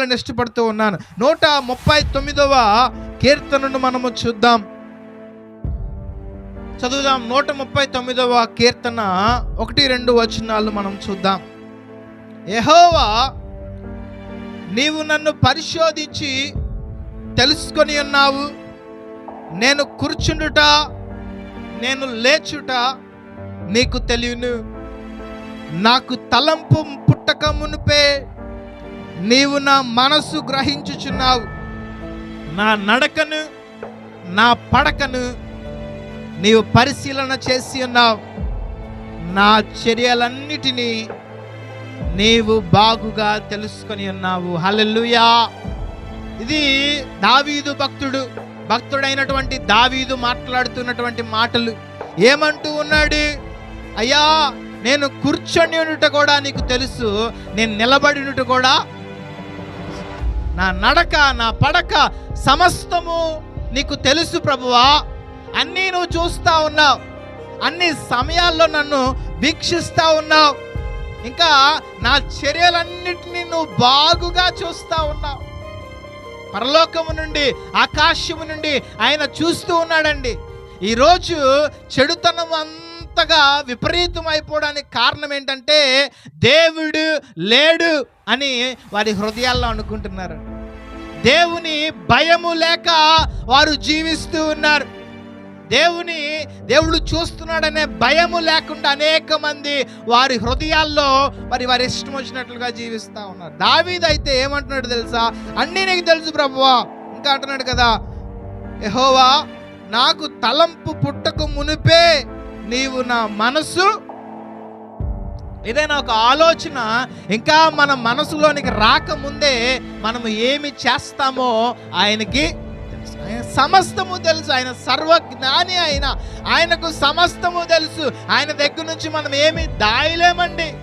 చెప్పాలని ఇష్టపడుతూ ఉన్నాను. నూట ముప్పై తొమ్మిదవ కీర్తనను మనము చూద్దాం. చదువుదాం. నూట ముప్పై తొమ్మిదవ కీర్తన ఒకటి రెండు వచనాలు మనం చూద్దాం. ఎహోవా నీవు నన్ను పరిశోధించి తెలుసుకొని ఉన్నావు. నేను కూర్చుండుట నేను లేచుట నీకు తెలియను. నాకు తలంపు పుట్టక మునుపే నీవు నా మనస్సు గ్రహించుచున్నావు. నా నడకను నా పడకను నీవు పరిశీలన చేసి ఉన్నావు. నా చర్యలన్నిటినీ నీవు బాగుగా తెలుసుకొని ఉన్నావు. హలెల్లుయా. ఇది దావీదు భక్తుడు భక్తుడైనటువంటి దావీదు మాట్లాడుతున్నటువంటి మాటలు. ఏమంటూ ఉన్నాడు? అయ్యా నేను కూర్చొని ఉన్నట్టు కూడా నీకు తెలుసు నేను నిలబడి కూడా నా నడక నా పడక సమస్తము నీకు తెలుసు ప్రభువా. అన్నీ నువ్వు చూస్తూ ఉన్నావు. అన్ని సమయాల్లో నన్ను వీక్షిస్తూ ఉన్నావు. ఇంకా నా చర్యలన్నిటినీ నువ్వు బాగుగా చూస్తూ ఉన్నావు. పరలోకము నుండి ఆకాశము నుండి ఆయన చూస్తూ ఉన్నాడండి. ఈరోజు చెడుతనం అంతగా విపరీతం అయిపోవడానికి కారణం ఏంటంటే దేవుడు లేడు అని వారి హృదయాల్లో అనుకుంటున్నారు. దేవుని భయము లేక వారు జీవిస్తూ ఉన్నారు. దేవుని దేవుడు చూస్తున్నాడనే భయము లేకుండా అనేక మంది వారి హృదయాల్లో మరి వారి ఇష్టం వచ్చినట్లుగా జీవిస్తూ ఉన్నారు. దావీద్ అయితే ఏమంటున్నాడు తెలుసా? అన్నీ నీకు తెలుసు ప్రభువా. ఇంకా అంటున్నాడు కదా ఎహోవా నాకు తలంపు పుట్టకు మునిపే నీవు నా మనసు ఏదైనా ఒక ఆలోచన ఇంకా మన మనసులోనికి రాకముందే మనం ఏమి చేస్తామో ఆయనకి తెలుసు. ఆయన సమస్తము తెలుసు. ఆయన సర్వజ్ఞాని ఆయన ఆయనకు సమస్తము తెలుసు. ఆయన దగ్గర నుంచి మనం ఏమి దాయలేమండి.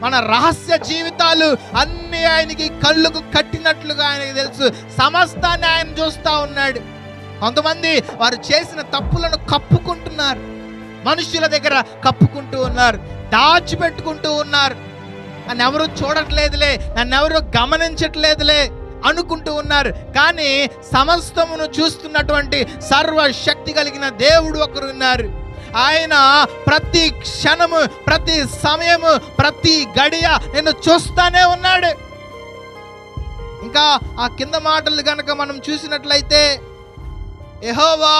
మన రహస్య జీవితాలు అన్ని ఆయనకి కళ్ళుకు కట్టినట్లుగా ఆయనకి తెలుసు. సమస్తాన్ని ఆయన చూస్తూ ఉన్నాడు. కొంతమంది వారు చేసిన తప్పులను కప్పుకుంటున్నారు. మనుషుల దగ్గర కప్పుకుంటూ ఉన్నారు. దాచిపెట్టుకుంటూ ఉన్నారు. నన్ను ఎవరు చూడట్లేదులే నన్ను ఎవరు గమనించట్లేదులే అనుకుంటూ ఉన్నారు. కానీ సమస్తమును చూస్తున్నటువంటి సర్వశక్తి కలిగిన దేవుడు ఒకరు ఉన్నారు. ఆయన ప్రతి క్షణము ప్రతి సమయము ప్రతి గడియ నేను చూస్తానే ఉన్నాడు. ఇంకా ఆ కింద మాటలు కనుక మనం చూసినట్లయితే ఎహోవా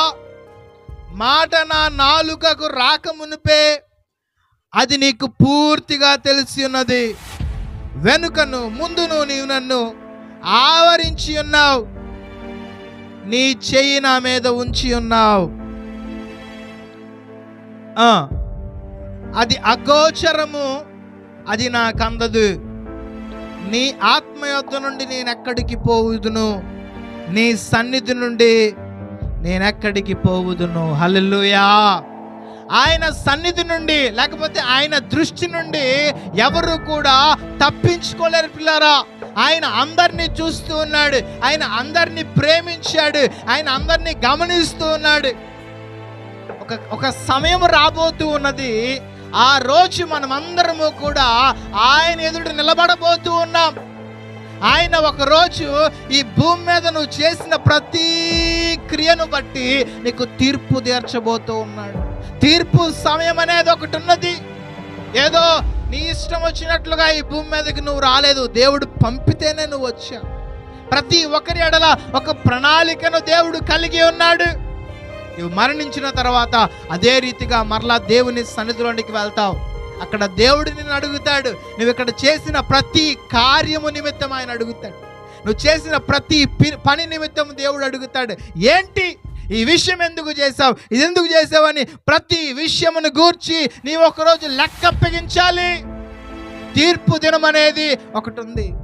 మాట నా నాలుకకు రాకమునిపే అది నీకు పూర్తిగా తెలిసి ఉన్నది. వెనుకను ముందును నీవు నన్ను ఆవరించి ఉన్నావు. నీ చెయ్యి నా మీద ఉంచి ఉన్నావు. అది అగోచరము అది నాకు అందదు. నీ ఆత్మయొద్ద నుండి నేను ఎక్కడికి పోవుదును? నీ సన్నిధి నుండి నేనెక్కడికి పోవుదును? హల్లెలూయా! ఆయన సన్నిధి నుండి లేకపోతే ఆయన దృష్టి నుండి ఎవరు కూడా తప్పించుకోలేరు పిల్లరా. ఆయన అందరినీ చూస్తూ ఉన్నాడు. ఆయన అందరినీ ప్రేమించాడు. ఆయన అందరినీ గమనిస్తూ ఉన్నాడు. ఒక ఒక సమయం రాబోతూ ఉన్నది. ఆ రోజు మనమందరము కూడా ఆయన ఎదుట నిలబడబోతూ ఉన్నాం. ఆయన ఒకరోజు ఈ భూమి మీద నువ్వు చేసిన ప్రతి క్రియను బట్టి నీకు తీర్పు తీర్చబోతూ ఉన్నాడు. తీర్పు సమయం అనేది ఒకటి ఉన్నది. ఏదో నీ ఇష్టం వచ్చినట్లుగా ఈ భూమి మీదకి నువ్వు రాలేదు. దేవుడు పంపితేనే నువ్వు వచ్చా. ప్రతి ఒక్కరి ఎడల ఒక ప్రణాళికను దేవుడు కలిగి ఉన్నాడు. నువ్వు మరణించిన తర్వాత అదే రీతిగా మరలా దేవుని సన్నిధిలోనికి వెళ్తావు. అక్కడ దేవుడు నిన్ను అడుగుతాడు. నువ్వు ఇక్కడ చేసిన ప్రతి కార్యము నిమిత్తం ఆయన అడుగుతాడు. నువ్వు చేసిన ప్రతి పని నిమిత్తం దేవుడు అడుగుతాడు. ఏంటి? ఈ విషయం ఎందుకు చేసావు ఇది ఎందుకు చేసావని ప్రతి విషయమును గూర్చి నీవు ఒకరోజు లెక్కప్పగించాలి తీర్పు దినం అనేది ఒకటి ఉంది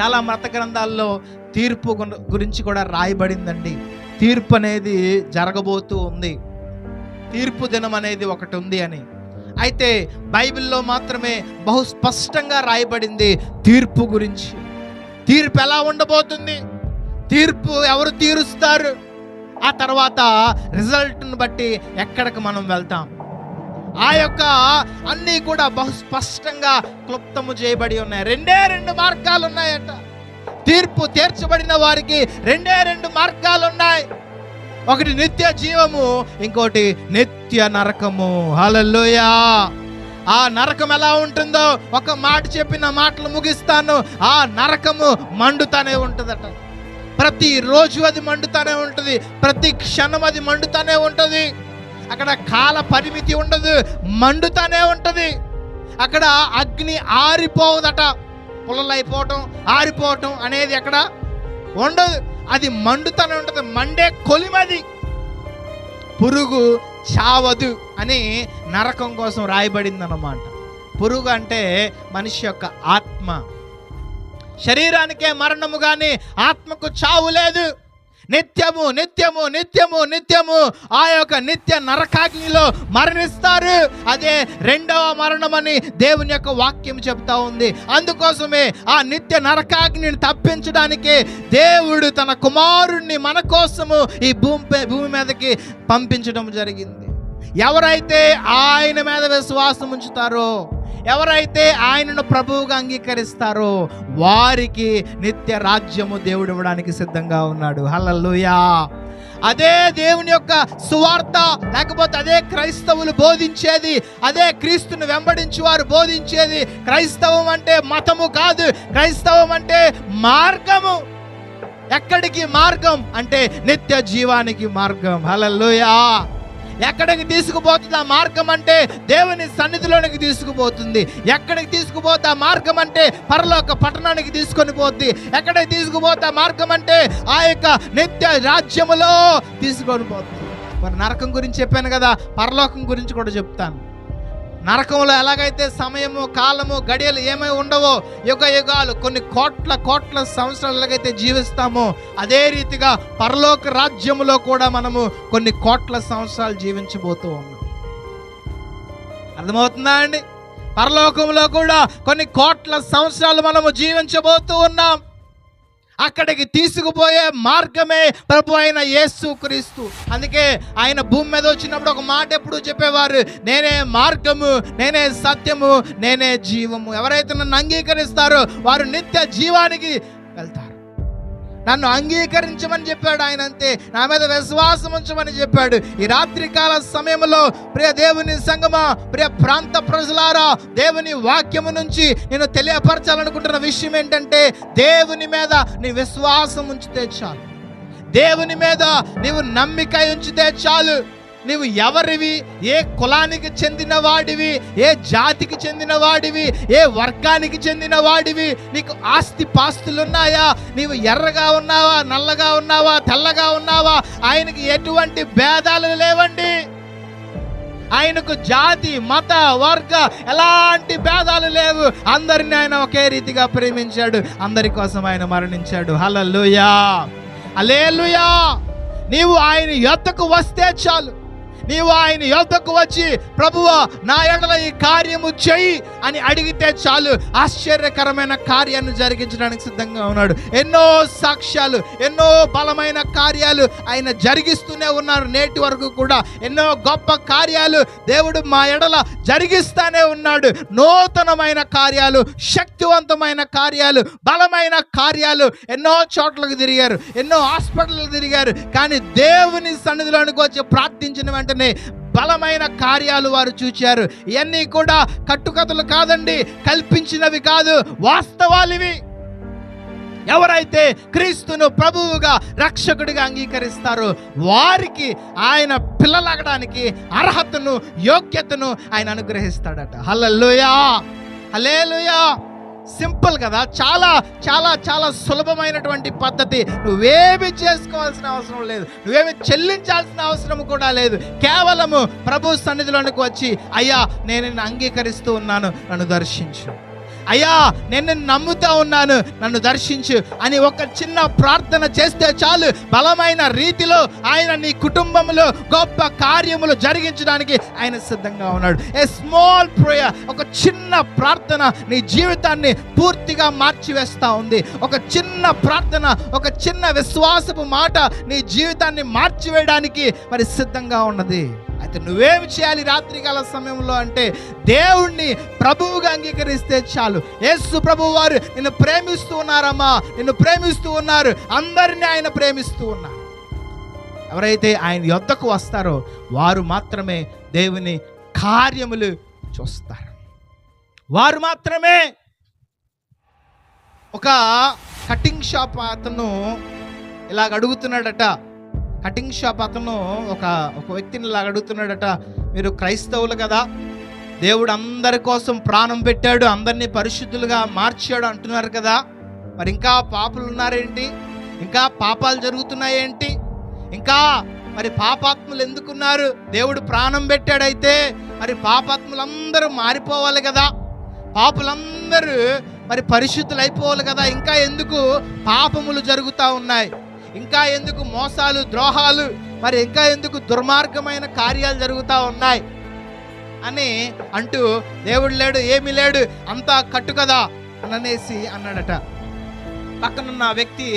చాలా మత గ్రంథాల్లో తీర్పు గురించి కూడా రాయబడిందండి. తీర్పు అనేది జరగబోతూ ఉంది. తీర్పు దినం అనేది ఒకటి ఉంది అని. అయితే బైబిల్లో మాత్రమే బహు స్పష్టంగా రాయబడింది తీర్పు గురించి. తీర్పు ఎలా ఉండబోతుంది? తీర్పు ఎవరు తీరుస్తారు? ఆ తర్వాత రిజల్ట్ను బట్టి ఎక్కడికి మనం వెళ్తాం? ఆ యొక్క అన్నీ కూడా బహు స్పష్టంగా క్లుప్తము చేయబడి ఉన్నాయి. రెండే రెండు మార్గాలు ఉన్నాయట. తీర్పు తీర్చబడిన వారికి రెండే రెండు మార్గాలు ఉన్నాయి. ఒకటి నిత్య జీవము ఇంకోటి నిత్య నరకము. హల్లెలూయా! ఆ నరకం ఎలా ఉంటుందో ఒక మాట చెప్పిన మాటలు ముగిస్తాను. ఆ నరకము మండుతానే ఉంటుందట. ప్రతి రోజు అది మండుతానే ఉంటుంది ప్రతి క్షణం అది మండుతానే ఉంటుంది. అక్కడ కాల పరిమితి ఉండదు మండుతానే ఉంటుంది. అక్కడ అగ్ని ఆరిపోవదట పుల్లలైపోవటం ఆరిపోవటం అనేది అక్కడ ఉండదు. అది మండుతూనే ఉంటుంది మండే కొలిమది. పురుగు చావదు అని నరకం కోసం రాయబడింది అన్నమాట పురుగు అంటే మనిషి యొక్క ఆత్మ. శరీరానికే మరణము కానీ ఆత్మకు చావు లేదు. నిత్యము నిత్యము నిత్యము నిత్యము ఆ యొక్క నిత్య నరకాగ్నిలో మరణిస్తారు. అదే రెండవ మరణమని దేవుని యొక్క వాక్యం చెప్తా ఉంది. అందుకోసమే ఆ నిత్య నరకాగ్నిని తప్పించడానికి దేవుడు తన కుమారుణ్ణి మన కోసము ఈ భూమిపై భూమి మీదకి పంపించడం జరిగింది. ఎవరైతే ఆయన మీద విశ్వాసం ఉంచుతారో ఎవరైతే ఆయనను ప్రభువుగా అంగీకరిస్తారో వారికి నిత్య రాజ్యము దేవుడు ఇవ్వడానికి సిద్ధంగా ఉన్నాడు. హలల్లుయా. అదే దేవుని యొక్క సువార్త లేకపోతే అదే క్రైస్తవులు బోధించేది అదే క్రీస్తుని వెంబడించి వారు బోధించేది క్రైస్తవం అంటే మతము కాదు క్రైస్తవం అంటే మార్గము. ఎక్కడికి మార్గం అంటే నిత్య జీవానికి మార్గం. హలల్లుయా. ఎక్కడికి తీసుకుపోతుంది ఆ మార్గం అంటే దేవుని సన్నిధిలోనికి తీసుకుపోతుంది. ఎక్కడికి తీసుకుపోతే ఆ మార్గం అంటే పరలోక పట్టణానికి తీసుకొని పోతుంది ఎక్కడికి తీసుకుపోతే ఆ మార్గం అంటే ఆ యొక్క నిత్య రాజ్యములో తీసుకొని పోతుంది మరి నరకం గురించి చెప్పాను కదా పరలోకం గురించి కూడా చెప్తాను. నరకంలో ఎలాగైతే సమయము కాలము గడియలు ఏమై ఉండవో యుగ యుగాలు కొన్ని కోట్ల కోట్ల సంవత్సరాలు ఎలాగైతే జీవిస్తామో అదే రీతిగా పరలోక రాజ్యములో కూడా మనము కొన్ని కోట్ల సంవత్సరాలు జీవించబోతూ ఉన్నాం. అర్థమవుతుందా అండి? పరలోకంలో కూడా కొన్ని కోట్ల సంవత్సరాలు మనము జీవించబోతూ ఉన్నాం. అక్కడికి తీసుకుపోయే మార్గమే ప్రభు అయిన యేసు క్రీస్తు. అందుకే ఆయన భూమి మీద వచ్చినప్పుడు ఒక మాట ఎప్పుడు చెప్పేవారు? నేనే మార్గము నేనే సత్యము నేనే జీవము. ఎవరైతే నన్ను అంగీకరిస్తారో వారు నిత్య జీవానికి వెళ్తారు. నన్ను అంగీకరించమని చెప్పాడు ఆయన అంతే. నా మీద విశ్వాసం ఉంచమని చెప్పాడు. ఈ రాత్రికాల సమయంలో ప్రియ దేవుని సంగమా ప్రియ ప్రాంత ప్రజలారా దేవుని వాక్యము నుంచి నేను తెలియపరచాలనుకుంటున్న విషయం ఏంటంటే దేవుని మీద నీ విశ్వాసం ఉంచితే చాలు. దేవుని మీద నీవు నమ్మిక ఉంచితే చాలు. నీవు ఎవరివి? ఏ కులానికి చెందిన వాడివి ఏ జాతికి చెందిన వాడివి ఏ వర్గానికి చెందిన వాడివి నీకు ఆస్తి పాస్తులున్నాయా? నీవు ఎర్రగా ఉన్నావా? నల్లగా ఉన్నావా? తెల్లగా ఉన్నావా? ఆయనకి ఎటువంటి భేదాలు లేవండి. ఆయనకు జాతి మత వర్గ ఎలాంటి భేదాలు లేవు. అందరిని ఆయన ఒకే రీతిగా ప్రేమించాడు. అందరి కోసం ఆయన మరణించాడు. హల్లెలూయా. అలేలుయా నీవు ఆయన యొత్తకు వస్తే చాలు. నీవు ఆయన యొద్దకు వచ్చి ప్రభువా నా ఎడల ఈ కార్యము చెయ్యి అని అడిగితే చాలు. ఆశ్చర్యకరమైన కార్యాన్ని జరిగించడానికి సిద్ధంగా ఉన్నాడు. ఎన్నో సాక్ష్యాలు ఎన్నో బలమైన కార్యాలు ఆయన జరిగిస్తూనే ఉన్నారు. నేటి వరకు కూడా ఎన్నో గొప్ప కార్యాలు దేవుడు మా ఎడల జరిగిస్తానే ఉన్నాడు. నూతనమైన కార్యాలు శక్తివంతమైన కార్యాలు బలమైన కార్యాలు ఎన్నో చోట్లకు తిరిగారు ఎన్నో హాస్పిటల్కి తిరిగారు. కానీ దేవుని సన్నిధిలోనికి వచ్చి ప్రార్థించిన వెంటనే బలమైన కార్యాలు వారు చూచారు. ఇవన్నీ కూడా కట్టుకథలు కాదండి కల్పించినవి కాదు వాస్తవాలివి. ఎవరైతే క్రీస్తును ప్రభువుగా రక్షకుడిగా అంగీకరిస్తారో వారికి ఆయన పిల్లలగడానికి అర్హతను యోగ్యతను ఆయన అనుగ్రహిస్తాడట. హల్లెలూయా! హల్లెలూయా! సింపుల్ కదా? చాలా చాలా చాలా సులభమైనటువంటి పద్ధతి. నువ్వేమి చేసుకోవాల్సిన అవసరం లేదు. నువ్వేమి చెల్లించాల్సిన అవసరం కూడా లేదు. కేవలము ప్రభు సన్నిధిలోనికి వచ్చి అయ్యా నేను నిన్ను అంగీకరిస్తూ ఉన్నాను. నన్ను దర్శించు. అయ్యా నేను నిన్ను నమ్ముతా ఉన్నాను నన్ను దర్శించు అని ఒక చిన్న ప్రార్థన చేస్తే చాలు. బలమైన రీతిలో ఆయన నీ కుటుంబంలో గొప్ప కార్యములు జరిగించడానికి ఆయన సిద్ధంగా ఉన్నాడు. ఏ స్మాల్ ప్రేయర్ ఒక చిన్న ప్రార్థన నీ జీవితాన్ని పూర్తిగా మార్చివేస్తా ఉంది. ఒక చిన్న ప్రార్థన ఒక చిన్న విశ్వాసపు మాట నీ జీవితాన్ని మార్చివేయడానికి మరి సిద్ధంగా ఉన్నది. అయితే నువ్వేమి చేయాలి రాత్రికాల సమయంలో అంటే దేవుణ్ణి ప్రభువుగా అంగీకరిస్తే చాలు. యేసు ప్రభు వారు నిన్ను ప్రేమిస్తూ ఉన్నారమ్మా. నిన్ను ప్రేమిస్తూ ఉన్నారు. అందరినీ ఆయన ప్రేమిస్తూ ఉన్నారు. ఎవరైతే ఆయన యొద్దకు వస్తారో వారు మాత్రమే దేవుని కార్యములు చూస్తారు. వారు మాత్రమే ఒక కటింగ్ షాప్ అతను ఇలాగ అడుగుతున్నాడట. కటింగ్ షాప్ అతను ఒక ఒక వ్యక్తిని ఇలా అడుగుతున్నాడట మీరు క్రైస్తవులు కదా? దేవుడు అందరి కోసం ప్రాణం పెట్టాడు అందరినీ పరిశుద్ధులుగా మార్చాడు అంటున్నారు కదా? మరి ఇంకా పాపులు ఉన్నారేంటి? ఇంకా పాపాలు జరుగుతున్నాయేంటి? ఇంకా మరి పాపాత్ములు ఎందుకున్నారు? దేవుడు ప్రాణం పెట్టాడైతే మరి పాపాత్ములందరూ మారిపోవాలి కదా? పాపులందరూ మరి పరిశుద్ధులు అయిపోవాలి కదా? ఇంకా ఎందుకు పాపములు జరుగుతూ ఉన్నాయి? ఇంకా ఎందుకు మోసాలు ద్రోహాలు మరి ఇంకా ఎందుకు దుర్మార్గమైన కార్యాలు జరుగుతూ ఉన్నాయి అని అంటూ దేవుడు లేడు ఏమీ లేడు అంతా కట్టు కదా అని అనేసి అన్నాడట. పక్కనున్న వ్యక్తి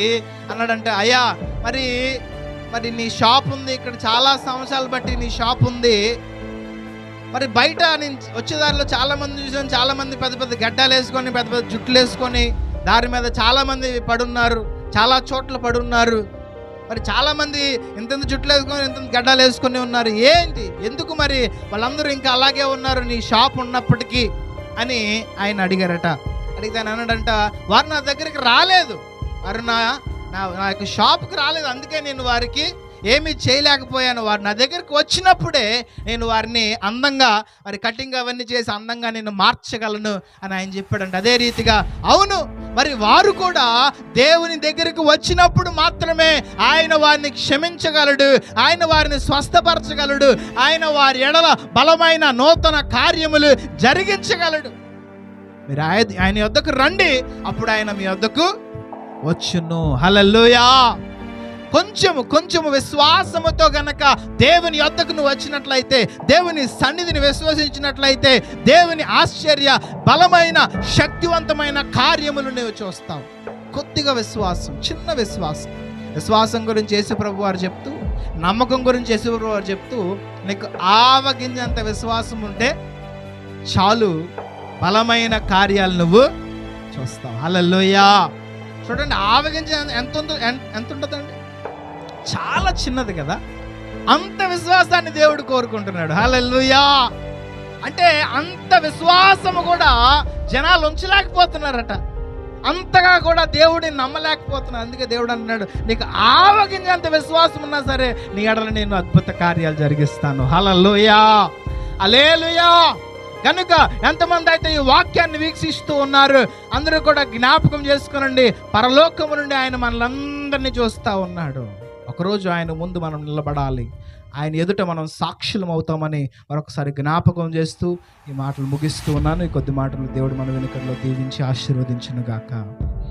అన్నాడంట అయ్యా మరి మరి నీ షాప్ ఉంది ఇక్కడ చాలా సంవత్సరాలు బట్టి నీ షాప్ ఉంది. మరి బయట నేను వచ్చేదారిలో చాలా మంది చూసాను చాలా మంది పెద్ద పెద్ద గడ్డాలు వేసుకొని పెద్ద పెద్ద జుట్లు వేసుకొని దారి మీద చాలా మంది పడున్నారు. చాలా చోట్ల పడున్నారు. మరి చాలామంది ఇంతంత జుట్లు వేసుకొని ఇంత గడ్డాలు వేసుకొని ఉన్నారు. ఏంటి? ఎందుకు మరి వాళ్ళందరూ ఇంకా అలాగే ఉన్నారు నీ షాప్ ఉన్నప్పటికీ? అని ఆయన అడిగారట. అడిగితే ఆయన అన్నాడంట వారు నా దగ్గరికి రాలేదు. వారు నా నా నా యొక్క షాప్కి రాలేదు. అందుకే నేను వారికి ఏమీ చేయలేకపోయాను. వారు నా దగ్గరికి వచ్చినప్పుడే నేను వారిని అందంగా మరి కటింగ్ అవన్నీ చేసి అందంగా నేను మార్చగలను అని ఆయన చెప్పాడంట. అదే రీతిగా అవును మరి వారు కూడా దేవుని దగ్గరికి వచ్చినప్పుడు మాత్రమే ఆయన వారిని క్షమించగలడు ఆయన వారిని స్వస్థపరచగలడు ఆయన వారి ఎడల బలమైన నూతన కార్యములు జరిగించగలడు. మీరు ఆయన ఆయన యొద్దకు రండి అప్పుడు ఆయన మీ యొద్దకు వచ్చును. హలల్లుయా! కొంచెము కొంచెము విశ్వాసముతో గనక దేవుని యొద్దకు నువ్వు వచ్చినట్లయితే దేవుని సన్నిధిని విశ్వసించినట్లయితే దేవుని ఆశ్చర్య బలమైన శక్తివంతమైన కార్యములు నువ్వు చూస్తావు. కొద్దిగా విశ్వాసం చిన్న విశ్వాసం. విశ్వాసం గురించి యేసుప్రభు వారు చెప్తూ నమ్మకం గురించి యేసుప్రభు వారు చెప్తూ నీకు ఆవగింజంత విశ్వాసం ఉంటే చాలు బలమైన కార్యాలు నువ్వు చూస్తావు. హల్లెలూయా! చూడండి ఆవగింజ ఎంత ఉందో ఎంత ఉంటుందండి? చాలా చిన్నది కదా. అంత విశ్వాసాన్ని దేవుడు కోరుకుంటున్నాడు. హలెల్లుయా. అంటే అంత విశ్వాసము కూడా జనాలు ఉంచలేకపోతున్నారట. అంతగా కూడా దేవుడిని నమ్మలేకపోతున్నారు. అందుకే దేవుడు అంటున్నాడు నీకు ఆవగింజంత విశ్వాసం ఉన్నా సరే నీ ఎడల నేను అద్భుత కార్యాలు జరిగిస్తాను. హలలుయా అలేలుయా కనుక ఎంతమంది అయితే ఈ వాక్యాన్ని వీక్షిస్తూ ఉన్నారు అందరూ కూడా జ్ఞాపకం చేసుకునండి. పరలోకము నుండి ఆయన మనలందరినీ చూస్తూ ఉన్నాడు. ఒకరోజు ఆయన ముందు మనం నిలబడాలి. ఆయన ఎదుట మనం సాక్షులం అవుతామని మరొకసారి జ్ఞాపకం చేస్తూ ఈ మాటలు ముగిస్తూ ఉన్నాను. ఈ కొద్ది మాటలు దేవుడు మన వెనుకల్లో దీవించి ఆశీర్వదించునుగాక. గాక